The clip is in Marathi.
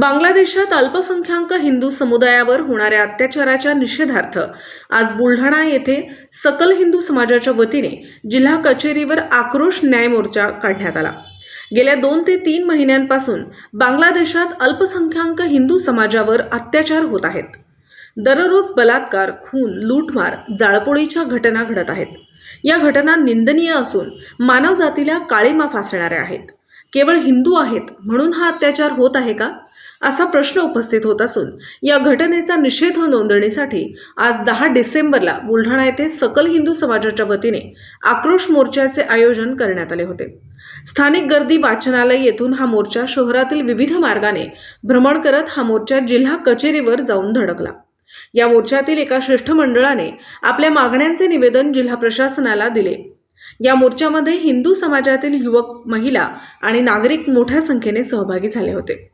बांगलादेशात अल्पसंख्याक हिंदू समुदायावर होणाऱ्या अत्याचाराच्या निषेधार्थ आज बुलढाणा येथे सकल हिंदू समाजाच्या वतीने जिल्हा कचेरीवर आक्रोश न्याय मोर्चा काढण्यात आला. गेल्या दोन ते तीन महिन्यांपासून बांगलादेशात अल्पसंख्याक हिंदू समाजावर अत्याचार होत आहेत. दररोज बलात्कार खून लूटमार जाळपोळीच्या घटना घडत आहेत. या घटना निंदनीय असून मानवजातीला काळीमा फासणाऱ्या आहेत. केवळ हिंदू आहेत म्हणून हा अत्याचार होत आहे का? असा प्रश्न उपस्थित होत असून या घटनेचा निषेध नोंदणीसाठी आज दहा डिसेंबरला बुलढाणा येथे सकल हिंदू समाजाच्या वतीने आक्रोश मोर्चाचे आयोजन करण्यात आले होते. स्थानिक गर्दी वाचनालय येथून हा मोर्चा शहरातील विविध मार्गाने भ्रमण करत हा मोर्चा जिल्हा कचेरीवर जाऊन धडकला. या मोर्चातील एका शिष्टमंडळाने आपल्या मागण्यांचे निवेदन जिल्हा प्रशासनाला दिले. या मोर्चामध्ये हिंदू समाजातील युवक महिला आणि नागरिक मोठ्या संख्येने सहभागी झाले होते.